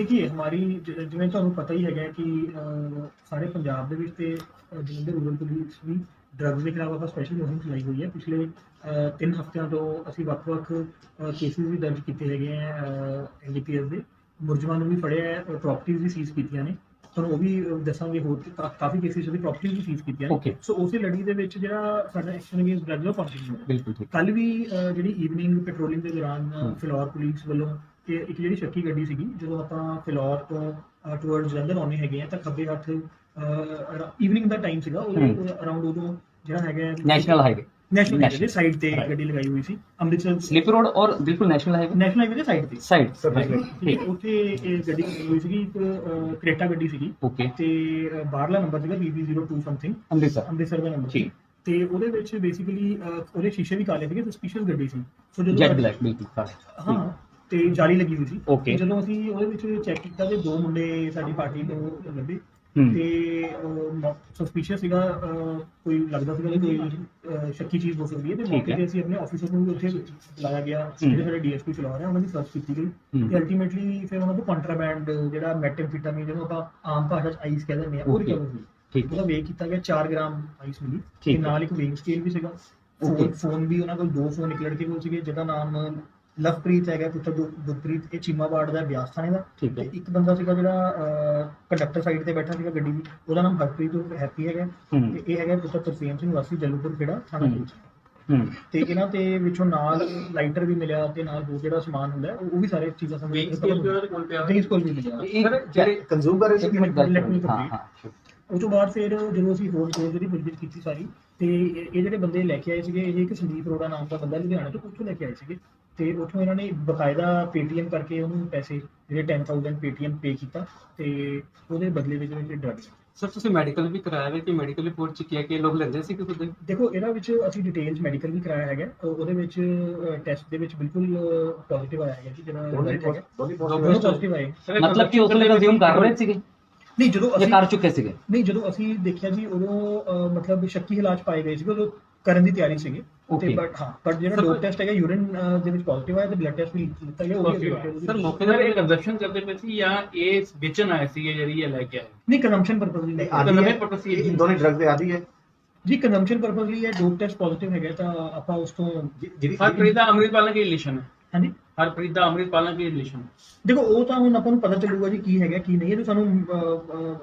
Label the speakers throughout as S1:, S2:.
S1: ਦੇਖੀਏ ਹਮਾਰੀ ਜਿਵੇਂ ਤੁਹਾਨੂੰ ਪਤਾ ਹੀ ਹੈਗਾ ਕਿ ਸਾਰੇ ਪੰਜਾਬ ਦੇ ਵਿੱਚ ਤੇ ਜਲੰਧਰ ਰੂਰਲ ਪੁਲਿਸ ਵੀ ਡਰੱਗਸ ਦੇ ਖਿਲਾਫ ਆਪਾਂ ਸਪੈਸ਼ਲ ਮੁਹਿੰਮ ਚਲਾਈ ਹੋਈ ਹੈ। ਪਿਛਲੇ 3 ਹਫ਼ਤਿਆਂ ਤੋਂ ਅਸੀਂ ਵੱਖ-ਵੱਖ ਕੇਸਿਸ ਵੀ ਦਰਜ ਕੀਤੇ ਹੈਗੇ ਆ ਐਨਡੀਪੀਐਸ ਦੇ। ਮੁਲਜ਼ਮਾਂ ਨੂੰ ਵੀ ਫੜਿਆ ਹੈ ਪ੍ਰਾਪਰਟੀਆਂ ਵੀ ਸੀਜ਼ ਕੀਤੀਆਂ ਨੇ। ਤੁਹਾਨੂੰ ਉਹ ਵੀ ਦੱਸਾਂਗੇ ਹੋਰ ਕਾਫੀ ਕੇਸਿਸ ਦੀ ਪ੍ਰਾਪਰਟੀਆਂ ਵੀ ਸੀਜ਼ ਕੀਤੀਆਂ. ਨੇ। ਸੋ ਉਸੇ ਲੜੀ ਦੇ ਵਿੱਚ ਜਿਹੜਾ ਸਾਡਾ ਐਕਸ਼ਨ ਅਗੇਂਸਟ ਡਰੱਗਸ ਦਾ ਕੰਟੀਨਿਊ ਹੈ।
S2: ਬਿਲਕੁਲ
S1: ਕੱਲ ਵੀ ਜਿਹੜੀ ਈਵਨਿੰਗ ਪੈਟਰੋਲਿੰਗ ਦੇ ਦੌਰਾਨ। ਫਿਲੌਰ ਪੁਲਿਸ ਵੱਲੋਂ ਕਿ ਇੱਕ ਜਿਹੜੀ ਸ਼ੱਕੀ ਗੱਡੀ ਸੀਗੀ ਜਦੋਂ ਆਪਾਂ ਫਿਲੌਰ ਤੋਂ ਟੁਵਰਡ ਜਲੰਧਰ ਆਉਣੇ ਹੈਗੇ ਆ ਤਾਂ ਖੱਬੇ ਹੱਥ ਈਵਨਿੰਗ ਦਾ ਟਾਈਮ ਸੀਗਾ ਉਹਦੇ। ਅਰਾਊਂਡ ਉਦੋਂ ਜਿਹੜਾ ਹੈਗਾ
S2: ਨੈਸ਼ਨਲ ਹਾਈਵੇ
S1: ਨੈਸ਼ਨਲ ਹਾਈਵੇ ਦੇ ਸਾਈਡ ਤੇ. ਗੱਡੀ ਲਗਾਈ ਹੋਈ ਸੀ ਅੰਮ੍ਰਿਤਸਰ
S2: ਸਲਿਪ ਰੋਡ ਔਰ ਬਿਲਕੁਲ ਨੈਸ਼ਨਲ ਹਾਈਵੇ
S1: ਨੈਸ਼ਨਲ ਹਾਈਵੇ ਦੇ ਸਾਈਡ ਤੇ।
S2: ਸਾਈਡ
S1: ਠੀਕ ਉੱਥੇ ਇਹ ਗੱਡੀ ਲਗਾਈ ਹੋਈ ਸੀਗੀ ਇੱਕ ਕ੍ਰੇਟਾ ਗੱਡੀ ਸੀਗੀ।
S2: ਓਕੇ
S1: ਤੇ ਬਾਹਰਲਾ ਨੰਬਰ ਸੀਗਾ BB02 ਸਮਥਿੰਗ
S2: ਅੰਮ੍ਰਿਤਸਰ।
S1: ਅੰਮ੍ਰਿਤਸਰ ਦਾ ਨੰਬਰ
S2: ਠੀਕ।
S1: ਤੇ ਉਹਦੇ ਵਿੱਚ ਬੇਸਿਕਲੀ ਉਹਦੇ ਸ਼ੀਸ਼ੇ ਵੀ ਕਾਲੇ ਸੀਗੇ ਸਸਪੀਸ਼ੀਅਸ ਗੱਡੀ ਸੀ। ਸੋ
S2: ਜੈਟ ਬਲੈਕ ਬਿਲਕੁਲ ਹਾਂ।
S1: ਤੇ ਜਾਲੀ ਲੱਗੀ ਹੋਈ ਸੀ
S2: Okay.
S1: ਤੇ ਜਦੋਂ ਅਸੀਂ ਉਹਦੇ ਵਿੱਚ ਚੈੱਕ ਕੀਤਾ ਤੇ ਦੋ ਮੁੰਡੇ ਸਾਡੀ ਪਾਰਟੀ ਤੋਂ ਲੱਭੇ
S2: ਹੂੰ।
S1: ਤੇ ਸਸਪੀਸ਼ੀਅਸ ਸੀਗਾ ਅਹ, ਕੋਈ ਲੱਗਦਾ ਸੀਗਾ ਕਿ ਕੋਈ ਅਹ, ਸ਼ੱਕੀ ਚੀਜ਼ ਹੋ ਸਕਦੀ ਹੈ ਤੇ
S2: ਠੀਕ
S1: ਮੌਕੇ
S2: ਹੈ।
S1: ਤੇ ਅਸੀਂ ਆਪਣੇ ਆਫੀਸਰ ਨੂੰ ਵੀ ਉੱਥੇ ਬੁਲਾਇਆ ਗਿਆ
S2: ਹੂੰ।
S1: ਜਿਹੜੇ ਸਾਡੇ ਡੀਐਸਪੀ ਚਲਾ ਰਹੇ ਆ ਉਹਨਾਂ ਦੀ ਸਰਚ ਕੀਤੀ ਗਈ
S2: ਹੂੰ।
S1: ਤੇ ਅਲਟੀਮੇਟਲੀ ਫਿਰ ਉਹਨਾਂ ਤੋਂ ਕੰਟਰਾਬੈਂਡ ਜਿਹੜਾ ਮੈਟਾਮਫੀਟਾਮੀਨ ਜਿਹਨੂੰ ਆਪਾਂ ਆਮ ਭਾਸ਼ਾ ਚ ਆਈਸ ਕਹਿੰਦੇ ਨੇ ਉਹ
S2: Okay.
S1: ਰਿਕਵਰ ਹੋਈ
S2: ਠੀਕ
S1: ਉਹਦਾ ਵੇਖ ਕੀਤਾ ਗਿਆ 4 ਗ੍ਰਾਮ ਆਈਸ ਮਿਲੀ ਤੇ
S2: ਠੀਕ ਹੈ।
S1: ਨਾਲ ਇੱਕ ਵੇਗ ਸਕੇਲ ਵੀ ਸੀਗਾ
S2: Okay.
S1: ਫੋਨ ਫੋਨ ਵੀ ਉਹਨਾਂ ਕੋਲ ਦੋ ਫੋਨ ਇੱਕ ਲੜਕੇ ਕੋਲ ਸੀਗੇ ਜਿਹਦਾ ਨਾਮ ਲਵਪ੍ਰੀਤ ਹੈਗਾ ਪੁੱਤਰ ਦੁ- ਦੁਖਪ੍ਰੀਤ ਇਹ ਚੀਮਾਬਾੜ ਦਾ ਬਿਆਸ ਥਾਣੇ ਦਾ।
S2: ਠੀਕ
S1: ਤੇ
S2: ਹੈ
S1: ਇੱਕ ਬੰਦਾ ਸੀਗਾ ਜਿਹੜਾ ਕੰਡਕਟਰ ਸਾਈਡ ਤੇ ਬੈਠਾ ਸੀਗਾ ਗੱਡੀ ਦੀ ਉਹਦਾ ਨਾਮ ਹਰਪ੍ਰੀਤ ਹੈਪੀ ਹੈਗਾ। ਤੇ ਇਹ ਹੈਗਾ ਪੁੱਤਰ ਤਰਸੇਮ ਸਿੰਘ ਵਾਸੀ ਜਲੂਪੁਰ ਖੇੜਾ ਥਾਣਾ
S2: ਹੂੰ।
S1: ਤੇ ਇਹਨਾਂ ਤੇ ਵਿੱਚੋਂ ਨਾਲ ਲਾਈਟਰ ਵੀ ਮਿਲਿਆ ਤੇ ਨਾਲ ਹੋਰ ਜਿਹੜਾ ਸਮਾਨ ਹੁੰਦਾ ਉਹ ਵੀ ਸਾਰੇ ਚੀਜ਼ਾਂ
S3: ਵੀ ਉਹਦੇ ਕੋਲ
S1: ਵੀ ਮਿਲਿਆ।
S2: ਇਹ ਜਿਹੜੇ
S3: ਕੰਜ਼ੂਮ ਕਰ ਰਹੇ
S2: ਇੱਕ
S3: ਸੀ
S2: ਮਿੰਟ ਗੱਲ
S1: Let me
S2: ਕਰੋ। ਹਾਂ
S1: complete.
S2: ਹਾਂ
S1: ਉਹ ਤੋਂ ਬਾਅਦ ਫਿਰ ਜਦੋਂ ਅਸੀਂ ਹੋਰ ਹੋਰ ਜਿਹੜੀ ਪੁੱਛਗਿੱਛ ਕੀਤੀ ਸਾਰੀ ਤੇ ਇਹ ਜਿਹੜੇ ਬੰਦੇ ਲੈ ਕੇ ਆਏ ਸੀਗੇ ਇਹ ਇੱਕ ਸੰਦੀਪ ਅਰੋੜਾ ਨਾਮ ਦਾ ਬੰਦਾ ਲੁਧਿਆਣਾ ਤੋਂ ਉੱਥੋਂ ਲੈ ਕੇ ਆਏ ਸੀਗੇ। ਤੇ ਉੱਥੋਂ ਇਹਨਾਂ ਨੇ ਬਕਾਇਦਾ ਪੇਟੀਐਮ ਕਰਕੇ ਉਹਨੂੰ ਪੈਸੇ ਜਿਹੜੇ 10000 ਪੇਟੀਐਮ ਪੇ ਕੀਤਾ ਤੇ ਉਹਦੇ ਬਦਲੇ ਵਿੱਚ ਜਿਹੜੇ ਡਰੱਗਸ
S3: ਸਰ ਤੁਸੀਂ ਮੈਡੀਕਲ ਵੀ ਕਰਾਇਆ ਹੈ ਕਿ ਮੈਡੀਕਲ ਰਿਪੋਰਟ ਚ ਕੀ ਹੈ ਕਿ ਲੋਕ ਲੈਂਦੇ ਸੀ ਕਿ ਖੁਦ? ਹੀ?
S1: ਦੇਖੋ ਇਹਦਾ ਵਿੱਚ ਅਸੀਂ ਡਿਟੇਲਸ ਮੈਡੀਕਲ ਵੀ ਕਰਾਇਆ ਹੈਗਾ। ਉਹ- ਉਹਦੇ ਵਿੱਚ ਟੈਸਟ ਦੇ ਵਿੱਚ ਬਿਲਕੁਲ ਪੋਜ਼ਿਟਿਵ ਆਇਆ ਹੈਗਾ ਕਿ ਜਿਹੜਾ ਪੋਜ਼ਿਟਿਵ ਆਏ।
S2: ਮਤਲਬ ਕਿ ਉਸ ਵੇਲੇ ਕੰਜ਼ਿਊਮ ਕਰ ਰਹੇ ਸੀਗੇ?
S1: ਨਹੀਂ ਜਦੋਂ
S2: ਜਾਂ
S1: ਅਸੀਂ
S2: ਕਰ ਚੁੱਕੇ ਸੀਗੇ?
S1: ਨਹੀਂ ਜਦੋਂ ਅਸੀਂ ਦੇਖਿਆ ਜੀ ਉਦੋਂ ਮਤਲਬ ਸ਼ੱਕੀ ਹਾਲਾਤ ਪਾਏ ਗਏ ਸੀਗੇ ਉਦੋਂ ਕਰਨ ਦੀ ਤਿਆਰੀ ਸੀਗੀ। ਤੇ. ਬਟ ਹਾਂ ਬਟ ਜਿਹੜਾ ਡੋਪ ਟੈਸਟ ਹੈਗਾ ਯੂਰਿਨ ਦੇ ਵਿੱਚ ਪੋਜ਼ਿਟਿਵ ਆਇਆ ਤੇ ਬਲੱਡ ਟੈਸਟ ਵੀ ਕੀਤਾ ਗਿਆ ਉਹ ਵੀ
S3: ਸਰ ਮੌਕੇ ਤੇ ਇਹ ਕੰਜ਼ਪਸ਼ਨ ਕਰਦੇ ਪਏ ਸੀ ਜਾਂ ਇਹ ਵੇਚਣ ਆਏ ਸੀ ਜਿਹੜੀ ਇਹ ਲੈ ਕੇ ਆਏ?
S1: ਨਹੀਂ ਕੰਜ਼ੰਪਸ਼ਨ ਪਰਪਸ ਲਈ
S3: ਆਦੀ ਨਵੇਂ ਪਰਪਸ ਸੀ
S4: ਇਹ ਦੋਨੇ ਡਰੱਗ ਦੇ ਆਦੀ ਹੈ।
S1: ਜੀ ਕੰਜ਼ੰਪਸ਼ਨ ਪਰਪਸ ਲਈ ਹੈ ਡੋਪ ਟੈਸਟ ਪੋਜ਼ਿਟਿਵ ਹੈਗਾ ਤਾਂ ਆਪਾਂ ਉਸ ਤੋਂ
S4: ਜਿਹੜੀ
S3: ਹਰਪ੍ਰੀਤ ਦਾ ਅੰਮ੍ਰਿਤਪਾਲ ਨਾਲ ਕੀ ਰਿਲੇਸ਼ਨ ਹੈ?
S1: ਹਾਂਜੀ?
S3: ਹਰਪ੍ਰੀਤ ਦਾ ਅੰਮ੍ਰਿਤਪਾਲ ਨਾਲ ਕੀ ਰਿਲੇਸ਼ਨ
S1: ਦੇਖੋ ਉਹ ਤਾਂ ਹੁਣ ਆਪਾਂ ਨੂੰ ਪਤਾ ਚੱਲੂਗਾ ਜੀ ਕੀ ਹੈਗਾ ਕੀ ਨਹੀਂ ਇਹ ਤਾਂ ਸਾਨੂੰ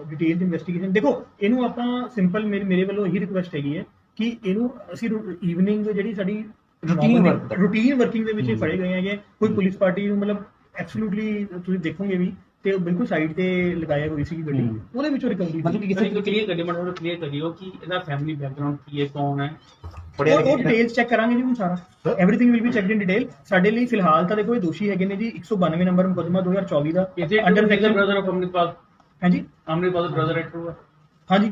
S1: ਡਿਟੇਲਡ ਇਨਵੈਸਟੀਗੇਸ਼ਨ ਦੇਖੋ ਇਹਨੂੰ ਆਪਾਂ ਸਿੰਪਲ ਮੇਰੇ ਮੇਰੇ ਵੱਲੋਂ ਇਹੀ ਰਿਕੁਐਸਟ ਹੈਗੀ ਹੈ ਕਿ ਇਹਨੂੰ ਅਸੀਂ ਈਵਨਿੰਗ ਜਿਹੜੀ ਸਾਡੀ
S2: work ਦਾ।
S1: ਰੂਟੀਨ ਵਰਕਿੰਗ ਦੇ ਵਿੱਚ। ਫੜੇ ਗਏ ਹੈਗੇ। ਕੋਈ ਪੁਲਿਸ ਪਾਰਟੀ ਨੂੰ ਮਤਲਬ ਐਬਸੋਲੂਟਲੀ ਤੁਸੀਂ ਦੇਖੋਗੇ ਵੀ ਤੇ ਬਿਲਕੁਲ ਸਾਈਡ ਤੇ ਲਗਾਇਆ ਹੋਈ ਸੀ ਗੱਡੀ। ਉਹਦੇ ਵਿੱਚੋਂ ਰਿਕਵਰੀ
S2: ਮਤਲਬ ਕਿ
S3: ਕਿਸੇ ਨੂੰ ਕਲੀਅਰ ਕਰੀ ਮਤਲਬ ਕਲੀਅਰ ਕਰਿਓ ਕਿ ਇਹਦਾ ਫੈਮਿਲੀ ਬੈਕਗ੍ਰਾਉਂਡ ਕੀ ਹੈ ਕੌਣ ਹੈ?
S1: ਉਹ ਡਿਟੇਲਸ ਚੈੱਕ ਕਰਾਂਗੇ ਜੀ ਹੁਣ ਸਾਰਾ। Everything will be checked in detail ਸਾਡੇ ਲਈ ਫਿਲਹਾਲ ਤਾਂ ਦੇਖੋ ਇਹ ਦੋਸ਼ੀ ਹੈਗੇ ਨੇ ਜੀ। 192 ਨੰਬਰ ਮੁਕੱਦਮਾ 2024 ਦਾ। Under section
S3: brother of Amritpal
S1: ਹਾਂਜੀ?
S3: ਅੰਮ੍ਰਿਤਪਾਲ ਬ੍ਰਦਰ ਹੈ।
S1: ਹਾਂਜੀ।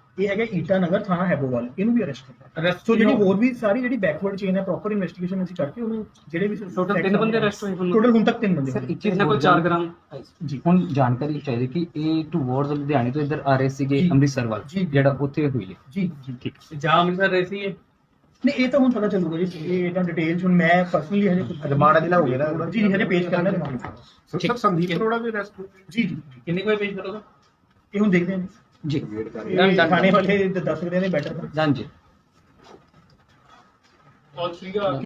S1: ਇਹ ਹੈਗਾ ਈਟਾ ਨਗਰ ਥਾਣਾ ਹੈਬੋਵਾਲ ਇਹਨੂੰ ਵੀ ਅਰੈਸਟ ਕੀਤਾ।
S3: Arrest
S1: ਸੋ ਜਿਹੜੀ? ਹੋਰ ਵੀ ਸਾਰੀ ਜਿਹੜੀ ਬੈਕਵਰਡ ਚੇਨ ਹੈ ਪ੍ਰੋਪਰ ਇਨਵੈਸਟੀਗੇਸ਼ਨ ਅਸੀਂ ਕਰਕੇ ਉਹਨੂੰ ਜਿਹੜੇ ਵੀ
S3: ਟੋਟਲ ਤਿੰਨ ਬੰਦੇ ਅਰੈਸਟ ਹੋਏ ਹੁਣ
S1: ਟੋਟਲ ਹੁਣ ਤੱਕ ਤਿੰਨ ਬੰਦੇ
S2: ਸਰ। ਇੱਕ ਚੀਜ਼
S3: ਕਿਸੇ ਕੋਲ
S2: ਹੋਰ
S3: 4 ਗ੍ਰਾਮ
S1: ਜੀ।
S2: ਹੁਣ ਜਾਣਕਾਰੀ ਚਾਹੀਦੀ ਕਿ ਇਹ ਟੂਵਰਡਸ ਲੁਧਿਆਣੇ ਤੋਂ ਇੱਧਰ ਆ ਰਹੇ ਸੀਗੇ। ਅੰਮ੍ਰਿਤਸਰ ਵੱਲ
S1: ਜੀ।
S2: ਜਿਹੜਾ ਉੱਥੇ ਹੋਈ ਹੈ।
S1: ਜੀ ਜੀ।
S2: ਠੀਕ
S3: ਜਾ ਅੰਮ੍ਰਿਤਸਰ ਰਹੀ ਸੀ ਇਹ
S1: ਨਹੀਂ ਇਹ ਤਾਂ ਹੁਣ ਪਤਾ ਚੱਲੂਗਾ ਜੀ। ਇਹ ਤਾਂ ਡਿਟੇਲਸ ਹੁਣ ਮੈਂ ਪਰਸਨਲੀ ਹਜੇ ਕੁਝ
S4: ਰਿਮਾਂਡ ਅਧੀਨ ਹੋ ਗਿਆ ਨਾ?
S1: ਜੀ ਹਜੇ ਪੇਸ਼ ਕਰਨਾ ਰਿਮਾਂਡ
S4: ਸਰ ਸੰਦੀਪ ਅਰੋੜਾ ਵੀ ਅਰੈਸਟ
S1: ਜੀ ਜੀ ਜੀ।
S3: ਕਿੰਨੇ ਕੋਈ ਪੇਸ਼ ਕਰੋਗਾ?
S1: ਇਹ ਹੁਣ ਦੇਖਦੇ ਹਾਂ ਜੀ।
S2: Done, done.
S1: ਥਾਣੇ ਵਾਲੇ ਦ- ਦੱਸ ਸਕਦੇ ਨੇ ਬੈਟਰ
S2: ਡਨ ਜੀ
S3: ਔਰ ਸੀਗਾ